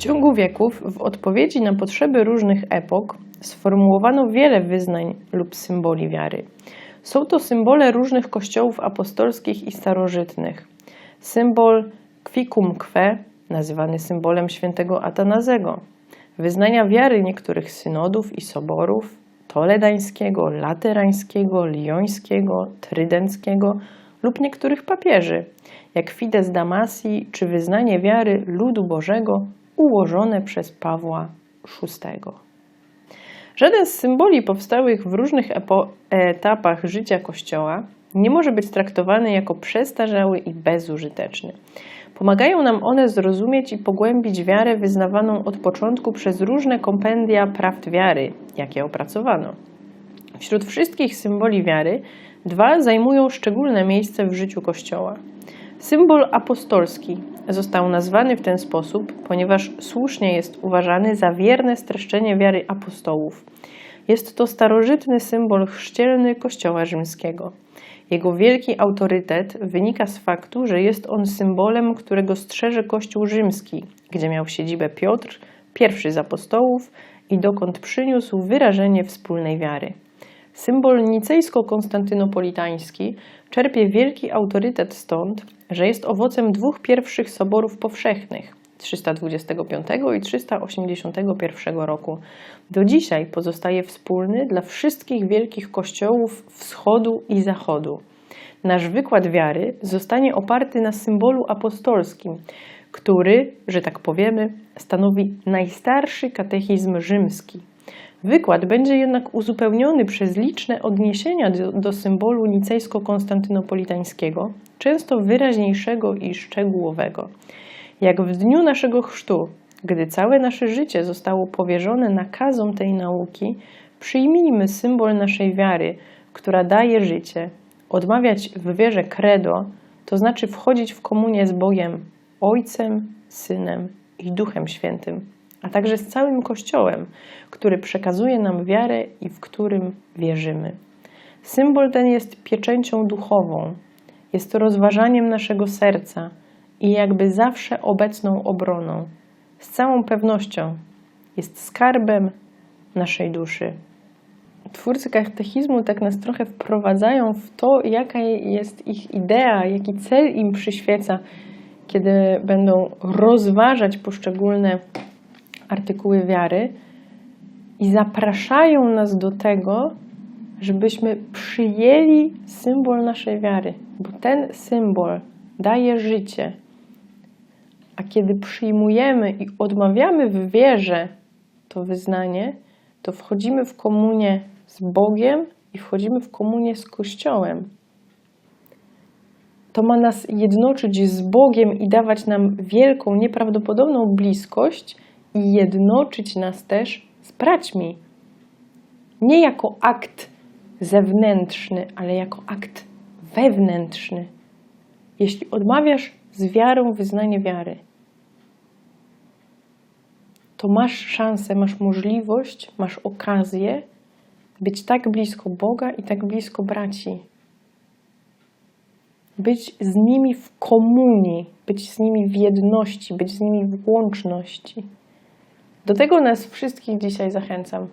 ciągu wieków, w odpowiedzi na potrzeby różnych epok, sformułowano wiele wyznań lub symboli wiary. Są to symbole różnych kościołów apostolskich i starożytnych. Symbol quicum que, nazywany symbolem świętego Atanazego. Wyznania wiary niektórych synodów i soborów toledańskiego, laterańskiego, liońskiego, trydenckiego lub niektórych papieży, jak Fides Damasji czy wyznanie wiary ludu Bożego ułożone przez Pawła VI. Żaden z symboli powstałych w różnych etapach życia Kościoła nie może być traktowany jako przestarzały i bezużyteczny. Pomagają nam one zrozumieć i pogłębić wiarę wyznawaną od początku przez różne kompendia prawd wiary, jakie opracowano. Wśród wszystkich symboli wiary dwa zajmują szczególne miejsce w życiu Kościoła. Symbol apostolski został nazwany w ten sposób, ponieważ słusznie jest uważany za wierne streszczenie wiary apostołów. Jest to starożytny symbol chrzcielny Kościoła rzymskiego. Jego wielki autorytet wynika z faktu, że jest on symbolem, którego strzeże Kościół rzymski, gdzie miał siedzibę Piotr, pierwszy z apostołów i dokąd przyniósł wyrażenie wspólnej wiary. Symbol nicejsko-konstantynopolitański czerpie wielki autorytet stąd, że jest owocem dwóch pierwszych soborów powszechnych 325 i 381 roku. Do dzisiaj pozostaje wspólny dla wszystkich wielkich kościołów wschodu i zachodu. Nasz wykład wiary zostanie oparty na symbolu apostolskim, który, że tak powiemy, stanowi najstarszy katechizm rzymski. Wykład będzie jednak uzupełniony przez liczne odniesienia do, do symbolu nicejsko-konstantynopolitańskiego, często wyraźniejszego i szczegółowego. Jak w dniu naszego chrztu, gdy całe nasze życie zostało powierzone nakazom tej nauki, przyjmijmy symbol naszej wiary, która daje życie. Odmawiać w wierze credo, to znaczy wchodzić w komunię z Bogiem, Ojcem, Synem i Duchem Świętym, a także z całym Kościołem, który przekazuje nam wiarę i w którym wierzymy. Symbol ten jest pieczęcią duchową, jest rozważaniem naszego serca i jakby zawsze obecną obroną. Z całą pewnością jest skarbem naszej duszy. Twórcy katechizmu tak nas trochę wprowadzają w to, jaka jest ich idea, jaki cel im przyświeca, kiedy będą rozważać poszczególne artykuły wiary i zapraszają nas do tego, żebyśmy przyjęli symbol naszej wiary, bo ten symbol daje życie. A kiedy przyjmujemy i odmawiamy w wierze to wyznanie, to wchodzimy w komunię z Bogiem i wchodzimy w komunię z Kościołem. To ma nas jednoczyć z Bogiem i dawać nam wielką, nieprawdopodobną bliskość i jednoczyć nas też z braćmi. Nie jako akt zewnętrzny, ale jako akt wewnętrzny. Jeśli odmawiasz z wiarą wyznanie wiary, to masz szansę, masz możliwość, masz okazję być tak blisko Boga i tak blisko braci. Być z nimi w komunii, być z nimi w jedności, być z nimi w łączności. Do tego nas wszystkich dzisiaj zachęcam.